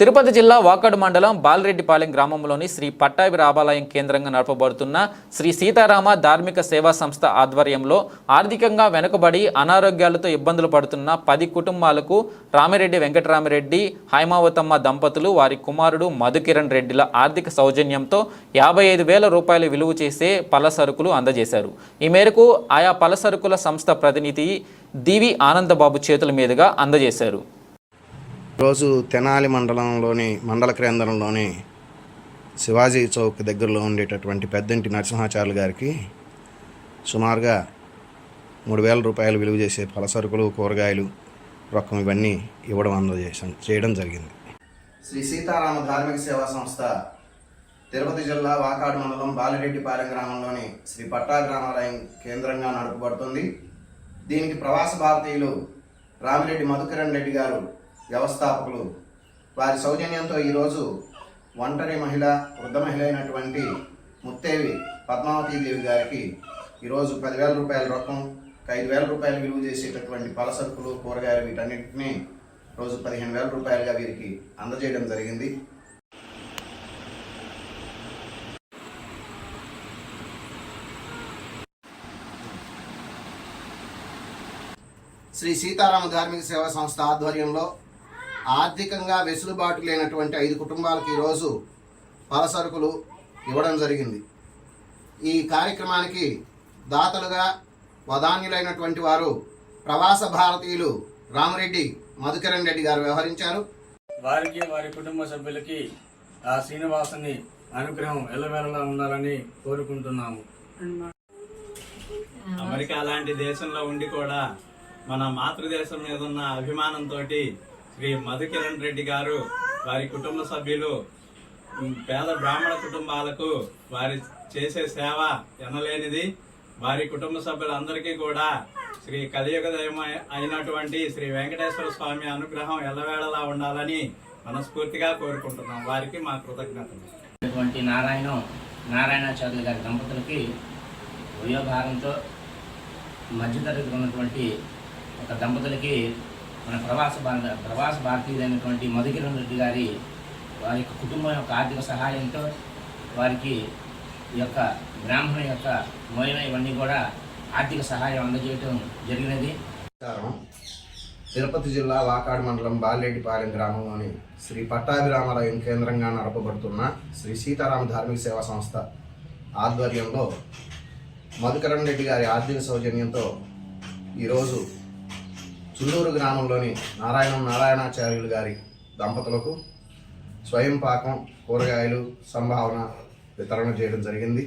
తిరుపతి జిల్లా వాకడ్ మండలం బాలరెడ్డిపాలెం గ్రామంలోని శ్రీ పట్టాభి రామాలయం కేంద్రంగా నడపబడుతున్న శ్రీ సీతారామ ధార్మిక సేవా సంస్థ ఆధ్వర్యంలో ఆర్థికంగా వెనుకబడి అనారోగ్యాలతో ఇబ్బందులు పడుతున్న పది కుటుంబాలకు రామిరెడ్డి వెంకటరామిరెడ్డి హైమావతమ్మ దంపతులు వారి కుమారుడు మధుకిరణ్ రెడ్డిల ఆర్థిక సౌజన్యంతో యాభై ఐదు వేల రూపాయలు విలువ చేసే పల సరుకులు అందజేశారు. ఈ మేరకు ఆయా పల సరుకుల సంస్థ ప్రతినిధి దివి ఆనందబాబు చేతుల మీదుగా అందజేశారు. రోజు తెనాలి మండలంలోని మండల కేంద్రంలోని శివాజీ చౌక్ దగ్గరలో ఉండేటటువంటి పెద్దంటి నరసింహాచార్యులు గారికి సుమారుగా మూడు వేల రూపాయలు విలువ చేసే పలసరుకులు కూరగాయలు రొక్కం ఇవన్నీ ఇవ్వడం అందజేసాం చేయడం జరిగింది. శ్రీ సీతారామ ధార్మిక సేవా సంస్థ తిరుపతి జిల్లా వాకాడు మండలం బాలిరెడ్డిపాలెం గ్రామంలోని శ్రీ పట్టాభి రామాలయం కేంద్రంగా నడపబడుతుంది. దీనికి ప్రవాస భారతీయులు రామిరెడ్డి మధుకరణ్ రెడ్డి గారు వ్యవస్థాపకులు. వారి సౌజన్యంతో ఈరోజు ఒంటరి మహిళ వృద్ధ మహిళ అయినటువంటి ముత్తేవి పద్మావతి దేవి గారికి ఈరోజు పదివేల రూపాయల రకం ఐదు వేల రూపాయలు విలువ చేసేటటువంటి పలసరుకులు కూరగాయలు వీటన్నింటినీ రోజు పదిహేను వేల రూపాయలుగా వీరికి అందజేయడం జరిగింది. శ్రీ సీతారామ ధార్మిక సేవా సంస్థ ఆధ్వర్యంలో ఆర్థికంగా వెసులుబాటు లేనటువంటి ఐదు కుటుంబాలకు ఈరోజు పలసరుకులు ఇవ్వడం జరిగింది. ఈ కార్యక్రమానికి దాతలుగా వదాన్యులైనటువంటి వారు ప్రవాస భారతీయులు రామరెడ్డి మధుకరణ్ రెడ్డి గారు వ్యవహరించారు. వారికి వారి కుటుంబ సభ్యులకి ఆ శ్రీనివాసుని అనుగ్రహం ఎల్లవేళలా ఉండాలని కోరుకుంటున్నాము. అమెరికా లాంటి దేశంలో ఉండి కూడా మన మాతృదేశం మీద ఉన్న అభిమానంతో శ్రీ మధుకిరణ్ రెడ్డి గారు వారి కుటుంబ సభ్యులు పేద బ్రాహ్మణ కుటుంబాలకు వారి చేసే సేవ ఎనలేనిది. వారి కుటుంబ సభ్యులందరికీ కూడా శ్రీ కలియుగ దైవం అయినటువంటి శ్రీ వెంకటేశ్వర స్వామి అనుగ్రహం ఎల్లవేళలా ఉండాలని మనస్ఫూర్తిగా కోరుకుంటున్నాం. వారికి మా కృతజ్ఞతలు. నారాయణ నారాయణాచార్యులు గారి దంపతులకి వయోభారంతో మధ్యతరగతి ఉన్నటువంటి ఒక దంపతులకి మన ప్రవాస ప్రవాస భారతీయులైనటువంటి మధుకిరణ్ రెడ్డి గారి వారి యొక్క కుటుంబం యొక్క ఆర్థిక సహాయంతో వారికి ఈ యొక్క బ్రాహ్మణ యొక్క మోయన ఇవన్నీ కూడా ఆర్థిక సహాయం అందజేయటం జరిగినది. తిరుపతి జిల్లా వాకాడు మండలం బాలిరెడ్డిపాలెం గ్రామంలోని శ్రీ పట్టాభిరామాలయం కేంద్రంగా నడపబడుతున్న శ్రీ సీతారామ ధార్మిక సేవా సంస్థ ఆధ్వర్యంలో మధుకరణ్ రెడ్డి గారి ఆర్థిక సౌజన్యంతో ఈరోజు చుల్లూరు గ్రామంలోని నారాయణం నారాయణాచార్యులు గారి దంపతులకు స్వయం పాకం కూరగాయలు సంభావన వితరణ చేయడం జరిగింది.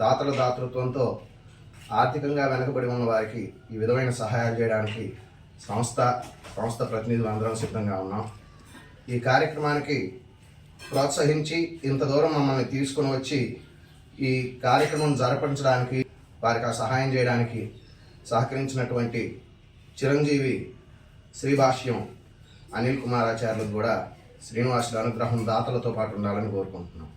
దాతల దాతృత్వంతో ఆర్థికంగా వెనుకబడి ఉన్న వారికి ఈ విధమైన సహాయాలు చేయడానికి సంస్థ సంస్థ ప్రతినిధులు అందరం సిద్ధంగా ఉన్నాం. ఈ కార్యక్రమానికి ప్రోత్సహించి ఇంత దూరం మమ్మల్ని తీసుకుని వచ్చి ఈ కార్యక్రమం జరపంచడానికి వారికి ఆ సహాయం చేయడానికి సహకరించినటువంటి చిరంజీవి శ్రీభాష్యం అనిల్ కుమారాచార్యులకు కూడా శ్రీనివాసుల అనుగ్రహం దాతలతో పాటు ఉండాలని కోరుకుంటున్నాం.